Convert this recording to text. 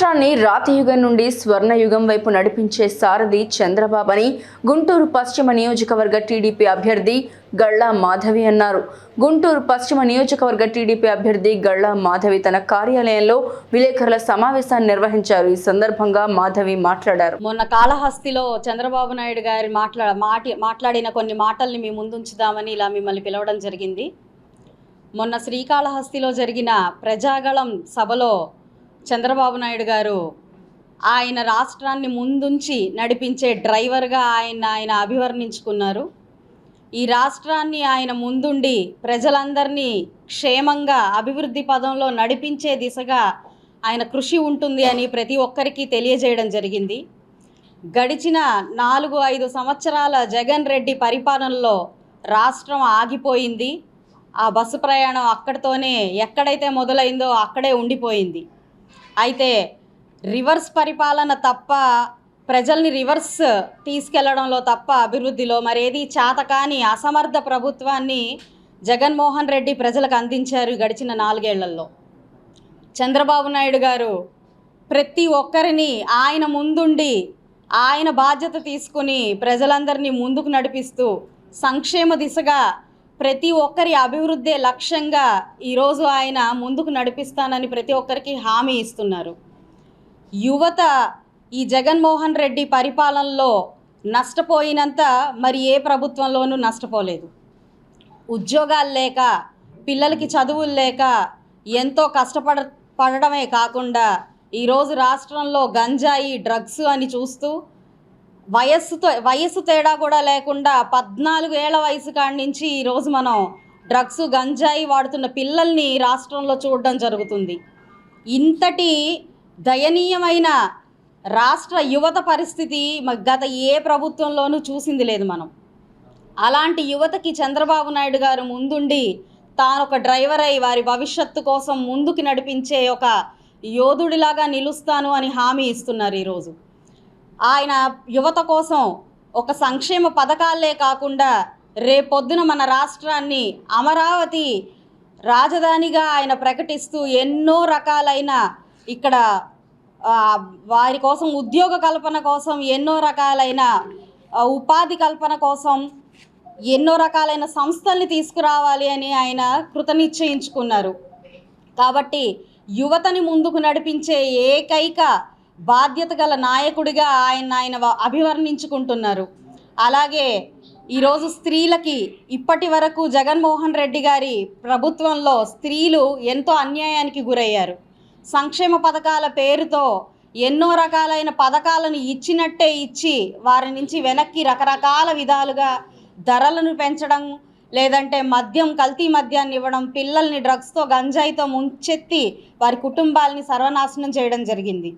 రాష్ట్రాన్ని రాతియుగం నుండి స్వర్ణయుగం వైపు నడిపించే సారథి చంద్రబాబు అని గుంటూరు పశ్చిమ నియోజకవర్గ టీడీపీ అభ్యర్థి గళ్ళా మాధవి అన్నారు. గుంటూరు పశ్చిమ నియోజకవర్గ టీడీపీ అభ్యర్థి గళ్ళా మాధవి తన కార్యాలయంలో విలేకరుల సమావేశాన్ని నిర్వహించారు. ఈ సందర్భంగా మాధవి మాట్లాడారు. మొన్న కాళహస్తిలో చంద్రబాబు నాయుడు గారి మాట్లా మాటి మాట్లాడిన కొన్ని మాటల్ని మీ ముందుంచుదామని ఇలా మిమ్మల్ని పిలవడం జరిగింది. మొన్న శ్రీకాళహస్తిలో జరిగిన ప్రజాగళం సభలో చంద్రబాబు నాయుడు గారు ఆయన రాష్ట్రాన్ని ముందుంచి నడిపించే డ్రైవర్గా ఆయన ఆయన అభివర్ణించుకున్నారు. ఈ రాష్ట్రాన్ని ఆయన ముందుండి ప్రజలందరినీ క్షేమంగా అభివృద్ధి పదంలో నడిపించే దిశగా ఆయన కృషి ఉంటుంది అని ప్రతి ఒక్కరికి తెలియజేయడం జరిగింది. గడిచిన నాలుగు ఐదు సంవత్సరాల జగన్ రెడ్డి పరిపాలనలో రాష్ట్రం ఆగిపోయింది. ఆ బస్సు ప్రయాణం అక్కడితోనే ఎక్కడైతే మొదలైందో అక్కడే ఉండిపోయింది. అయితే రివర్స్ పరిపాలన తప్ప ప్రజల్ని రివర్స్ తీసుకెళ్ళడంలో తప్ప అభివృద్ధిలో మరేది చాతకాని అసమర్థ ప్రభుత్వాన్ని జగన్మోహన్ రెడ్డి ప్రజలకు అందించారు గడిచిన నాలుగేళ్ళలో. చంద్రబాబు నాయుడు గారు ప్రతి ఒక్కరిని ఆయన ముందుండి ఆయన బాధ్యత తీసుకుని ప్రజలందరినీ ముందుకు నడిపిస్తూ సంక్షేమ దిశగా ప్రతి ఒక్కరి అభివృద్ధే లక్ష్యంగా ఈరోజు ఆయన ముందుకు నడిపిస్తానని ప్రతి ఒక్కరికి హామీ ఇస్తున్నారు. యువత ఈ జగన్మోహన్ రెడ్డి పరిపాలనలో నష్టపోయినంత మరి ఏ ప్రభుత్వంలోనూ నష్టపోలేదు. ఉద్యోగాలు లేక పిల్లలకి చదువులు లేక ఎంతో కష్టపడ పడడమే కాకుండా ఈరోజు రాష్ట్రంలో గంజాయి డ్రగ్స్ అని చూస్తూ వయస్సుతో వయస్సు తేడా కూడా లేకుండా పద్నాలుగు ఏళ్ళ వయసు కాడి నుంచి ఈరోజు మనం డ్రగ్స్ గంజాయి వాడుతున్న పిల్లల్ని రాష్ట్రంలో చూడడం జరుగుతుంది. ఇంతటి దయనీయమైన రాష్ట్ర యువత పరిస్థితి గత ఏ ప్రభుత్వంలోనూ చూసింది లేదు మనం. అలాంటి యువతకి చంద్రబాబు నాయుడు గారు ముందుండి తాను ఒక డ్రైవర్ అయి వారి భవిష్యత్తు కోసం ముందుకు నడిపించే ఒక యోధుడిలాగా నిలుస్తాను అని హామీ ఇస్తున్నారు ఈరోజు ఆయన యువత కోసం ఒక సంక్షేమ పథకాలే కాకుండా రేపొద్దున మన రాష్ట్రాన్ని అమరావతి రాజధానిగా ఆయన ప్రకటిస్తూ ఎన్నో రకాలైన ఇక్కడ వారి కోసం ఉద్యోగ కల్పన కోసం ఎన్నో రకాలైన ఉపాధి కల్పన కోసం ఎన్నో రకాలైన సంస్థల్ని తీసుకురావాలి అని ఆయన కృతనిశ్చయించుకున్నారు. కాబట్టి యువతని ముందుకు నడిపించే ఏకైక బాధ్యత గల నాయకుడిగా ఆయన ఆయన వ- అభివర్ణించుకుంటున్నారు. అలాగే ఈరోజు స్త్రీలకి ఇప్పటి వరకు జగన్మోహన్ రెడ్డి గారి ప్రభుత్వంలో స్త్రీలు ఎంతో అన్యాయానికి గురయ్యారు. సంక్షేమ పథకాల పేరుతో ఎన్నో రకాలైన పథకాలను ఇచ్చినట్టే ఇచ్చి వారి నుంచి వెనక్కి రకరకాల విధాలుగా ధరలను పెంచడం లేదంటే మద్యం కల్తీ మద్యాన్ని ఇవ్వడం పిల్లల్ని డ్రగ్స్తో గంజాయితో ముంచెత్తి వారి కుటుంబాలని సర్వనాశనం చేయడం జరిగింది.